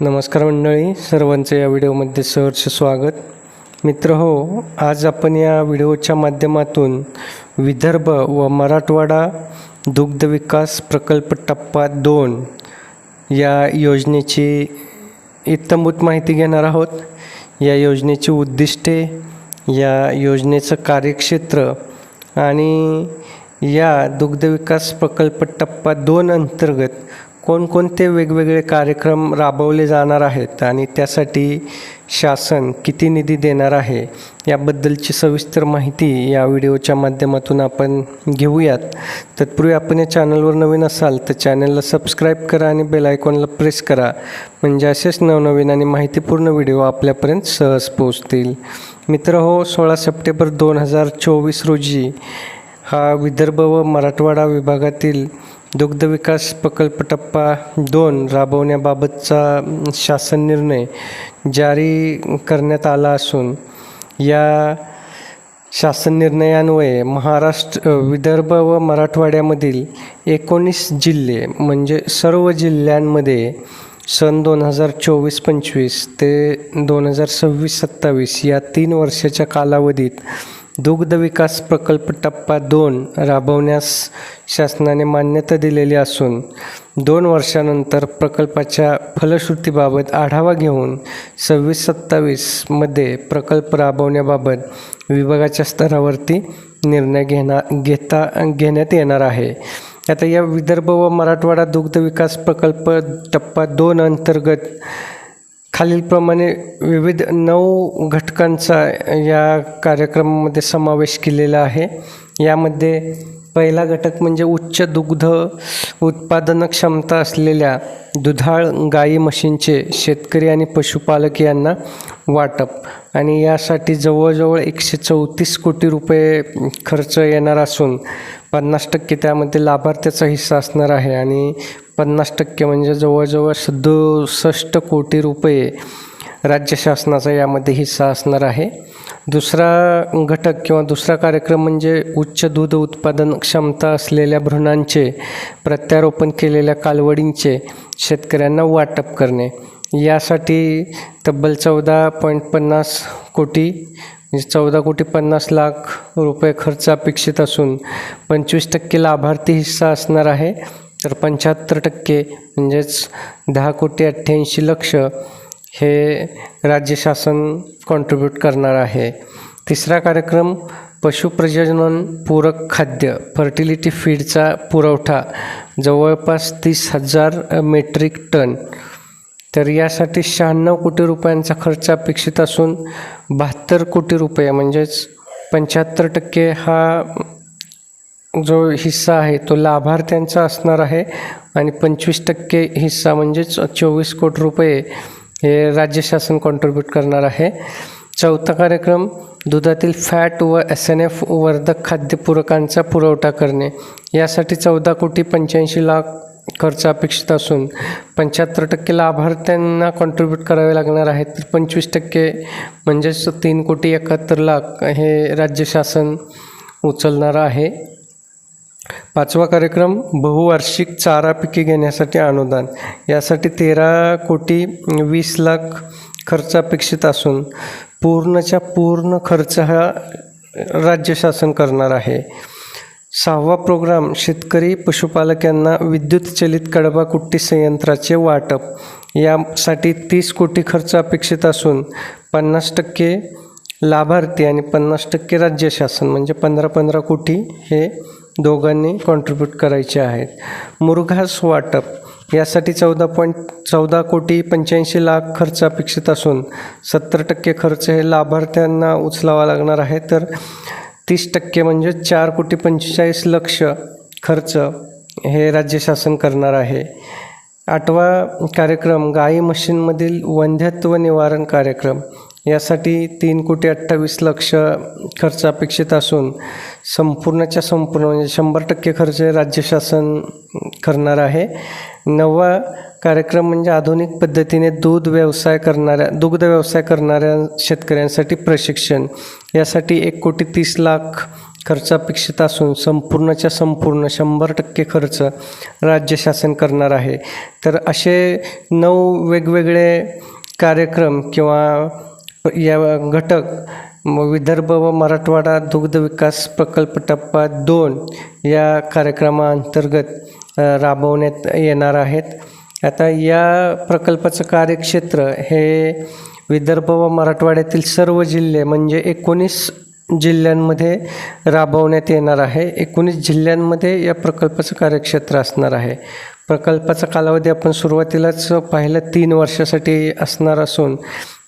नमस्कार मंडळी सर्वांचं या व्हिडिओमध्ये सहर्ष स्वागत. मित्र हो आज आपण या व्हिडिओच्या माध्यमातून विदर्भ व मराठवाडा दुग्ध विकास प्रकल्प टप्पा दोन या योजनेची इत्तमभूत माहिती घेणार आहोत. या योजनेची उद्दिष्टे या योजनेचं कार्यक्षेत्र आणि या दुग्ध विकास प्रकल्प टप्पा दोन अंतर्गत कोणकोणते वेगवेगळे कार्यक्रम राबवले जाणार आहेत आणि त्यासाठी शासन किती निधी देणार आहे याबद्दलची सविस्तर माहिती या व्हिडिओच्या माध्यमातून आपण घेऊयात. तत्पूर्वी आपण या चॅनलवर नवीन असाल तर चॅनलला सबस्क्राईब करा आणि बेल आयकॉनला प्रेस करा. म्हणजे असेच नवनवीन आणि माहितीपूर्ण व्हिडिओ आपल्यापर्यंत सहज पोहोचतील. मित्र हो सोळा सप्टेंबर दोन हजार चोवीस रोजी हा विदर्भ व मराठवाडा विभागातील दुग्ध विकास प्रकल्प टप्पा दोन राबवण्याबाबतचा शासन निर्णय जारी करण्यात आला असून या शासन निर्णयान्वये महाराष्ट्र विदर्भ व मराठवाड्यामधील एकोणीस जिल्हे म्हणजे सर्व जिल्ह्यांमध्ये सन दोन हजार चोवीस पंचवीस ते दोन हजार सव्वीस सत्तावीस या तीन वर्षाच्या कालावधीत दुग्ध विकास प्रकल्प टप्पा दोन राबवण्यास शासनाने मान्यता दिलेली असून दोन वर्षानंतर प्रकल्पाच्या फलश्रुतीबाबत आढावा घेऊन सव्वीस सत्तावीसमध्ये प्रकल्प राबवण्याबाबत विभागाच्या स्तरावरती निर्णय घेणार घेता घेण्यात येणार आहे. आता या विदर्भ व मराठवाडा दुग्ध विकास प्रकल्प टप्पा दोन अंतर्गत खालीलप्रमाणे विविध नऊ घटकांचा या कार्यक्रमामध्ये समावेश केलेला आहे. यामध्ये पहिला घटक म्हणजे उच्च दुग्ध उत्पादन क्षमता असलेल्या दुधाळ गाई म्हशींचे शेतकरी आणि पशुपालक यांना वाटप. आणि यासाठी जवळजवळ एकशे चौतीस कोटी रुपये खर्च येणार असून पन्नास टक्के त्यामध्ये लाभार्थ्याचा हिस्सा असणार आहे. आणि पन्नास टक्के म्हणजे जवळजवळ सदुसष्ट कोटी रुपये राज्य शासनाचा यामध्ये हिस्सा असणार आहे. दुसरा घटक किंवा दुसरा कार्यक्रम म्हणजे उच्च दूध उत्पादन क्षमता असलेल्या भ्रूणांचे प्रत्यारोपण केलेल्या कालवडींचे शेतकऱ्यांना वाटप करणे. यासाठी तब्बल चौदा पॉईंट पन्नास कोटी म्हणजे चौदा कोटी पन्नास लाख रुपये खर्च अपेक्षित असून पंचवीस टक्के लाभार्थी हिस्सा असणार आहे. तर पंच्याहत्तर टक्के म्हणजेच दहा कोटी अठ्ठ्याऐंशी लक्ष हे राज्य शासन कॉन्ट्रीब्यूट करणार आहे. तिसरा कार्यक्रम पशुप्रजनन पूरक खाद्य फर्टिलिटी फीडचा पुरवठा. जवळपास तीस हजार मेट्रिक टन तर यासाठी शहाण्णव कोटी रुपयांचा खर्च अपेक्षित असून बहात्तर कोटी रुपये म्हणजेच पंच्याहत्तर टक्के हा जो हिस्सा आहे तो लाभार्थ्यांचा असणार आहे. आणि पंचवीस टक्के हिस्सा म्हणजेच चोवीस कोटी रुपये हे राज्य शासन कॉन्ट्रीब्यूट करणार आहे. चौथा कार्यक्रम दुधातील फॅट व एस एन एफ वर्धक खाद्यपूरकांचा पुरवठा करणे. यासाठी चौदा कोटी पंच्याऐंशी लाख खर्च अपेक्षित असून पंच्याहत्तर टक्के लाभार्थ्यांना कॉन्ट्रीब्यूट करावे लागणार आहेत. तर पंचवीस टक्के म्हणजेच तीन कोटी एकाहत्तर लाख हे राज्य शासन उचलणार आहे. पाचवा कार्यक्रम बहुवार्षिक चारा पिके घेण्यासाठी अनुदान. यासाठी तेरा कोटी वीस लाख खर्च अपेक्षित असून पूर्णच्या पूर्ण खर्च हा राज्य शासन करणार आहे. सहावा प्रोग्राम शेतकरी पशुपालक यांना विद्युत चलित कडबा कुट्टी संयंत्राचे वाटप. यासाठी तीस कोटी खर्च अपेक्षित असून पन्नास टक्के लाभार्थी आणि पन्नास टक्के राज्य शासन म्हणजे पंधरा पंधरा कोटी हे दोघांनी कॉन्ट्रीब्यूट करायचे आहेत. मुरघास वाटप यासाठी चौदा पॉईंट चौदा कोटी पंच्याऐंशी लाख खर्च अपेक्षित असून सत्तर टक्के खर्च हे लाभार्थ्यांना उचलावा लागणार आहे. तर तीस टक्के म्हणजे चार कोटी पंचेचाळीस लक्ष खर्च हे राज्य शासन करणार आहे. आठवा कार्यक्रम गाई म्हशींमधील वंध्यत्व निवारण कार्यक्रम. यासाठी तीन कोटी अठ्ठावीस लक्ष खर्च अपेक्षित असून संपूर्णच्या संपूर्ण म्हणजे शंभर टक्के खर्च राज्य शासन करणार आहे. नवा कार्यक्रम म्हणजे आधुनिक पद्धतीने दूध व्यवसाय करणाऱ्या दुग्ध व्यवसाय करणाऱ्या शेतकऱ्यांसाठी प्रशिक्षण. यासाठी एक कोटी तीस लाख खर्च अपेक्षित असून संपूर्णच्या संपूर्ण शंभर टक्के खर्च राज्य शासन करणार आहे. तर असे नऊ वेगवेगळे कार्यक्रम किंवा या घटक मग विदर्भ व मराठवाडा दुग्ध विकास प्रकल्प टप्पा दोन या कार्यक्रमाअंतर्गत राबवण्यात येणार आहेत. आता या प्रकल्पाचं कार्यक्षेत्र हे विदर्भ व मराठवाड्यातील सर्व जिल्हे म्हणजे एकोणीस जिल्ह्यांमध्ये राबवण्यात येणार आहे. एकोणीस जिल्ह्यांमध्ये या प्रकल्पाचं कार्यक्षेत्र असणार आहे. प्रकल्पाचा कालावधी आपण सुरुवातीलाच पाहिलं तीन वर्षासाठी असणार असून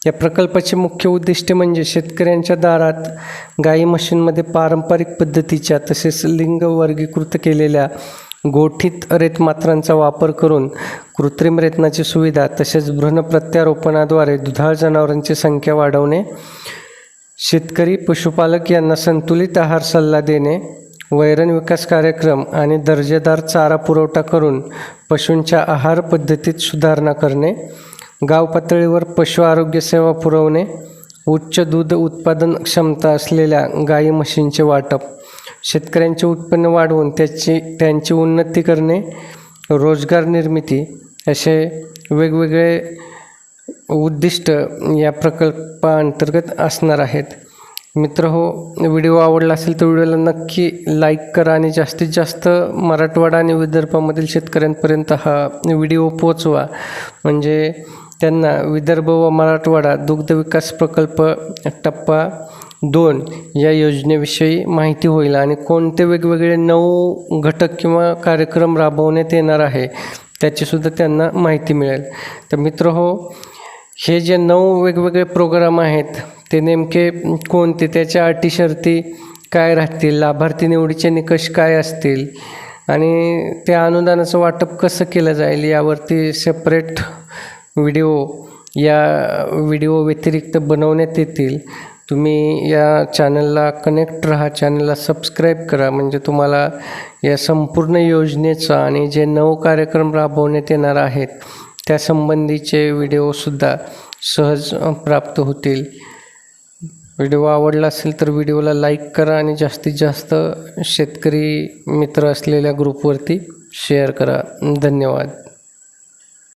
या प्रकल्पाचे मुख्य उद्दिष्टे म्हणजे शेतकऱ्यांच्या दारात गाई म्हशींमध्ये पारंपरिक पद्धतीच्या तसेच लिंग वर्गीकृत केलेल्या गोठीत रेतमात्रांचा वापर करून कृत्रिम रेतनाची सुविधा तसेच भ्रूण प्रत्यारोपणाद्वारे दुधाळ जनावरांची संख्या वाढवणे शेतकरी पशुपालक यांना संतुलित आहार सल्ला देणे वैरण विकास कार्यक्रम आणि दर्जेदार चारा पुरवठा करून पशूंच्या आहार पद्धतीत सुधारणा करणे गाव पातळीवर पशु आरोग्य सेवा पुरवणे उच्च दूध उत्पादन क्षमता असलेल्या गाई म्हशींचे वाटप शेतकऱ्यांचे उत्पन्न वाढवून त्याची त्यांची उन्नती करणे रोजगार निर्मिती असे वेगवेगळे उद्दिष्ट या प्रकल्पाअंतर्गत असणार आहेत. मित्र हो व्हिडिओ आवडला असेल तर व्हिडिओला नक्की लाईक करा आणि जास्तीत जास्त मराठवाडा आणि विदर्भामधील शेतकऱ्यांपर्यंत हा व्हिडिओ पोचवा म्हणजे त्यांना विदर्भ व मराठवाडा दुग्ध विकास प्रकल्प टप्पा दोन या योजनेविषयी माहिती होईल आणि कोणते वेगवेगळे नऊ घटक किंवा कार्यक्रम राबवण्यात येणार आहे त्याचीसुद्धा त्यांना माहिती मिळेल. तर मित्र हो हे जे नऊ वेगवेगळे प्रोग्राम आहेत ते नेमके कोणते? त्याच्या अटी शर्ती काय राहतील? लाभार्थी निवडीचे निकष काय असतील? आणि त्या अनुदानाचं वाटप कसं केलं जाईल? यावरती सेपरेट व्हिडिओ या व्हिडिओ व्यतिरिक्त बनवण्यात येतील तुम्ही या चॅनलला कनेक्ट राहा चॅनलला सबस्क्राईब करा. म्हणजे तुम्हाला या संपूर्ण योजनेचा आणि जे नऊ कार्यक्रम राबवण्यात येणार आहेत त्या संबंधीचे व्हिडिओसुद्धा सहज प्राप्त होतील. व्हिडिओ आवडला असेल तर व्हिडिओला लाईक करा आणि जास्तीत जास्त शेतकरी मित्र असलेल्या ग्रुपवरती शेअर करा. धन्यवाद.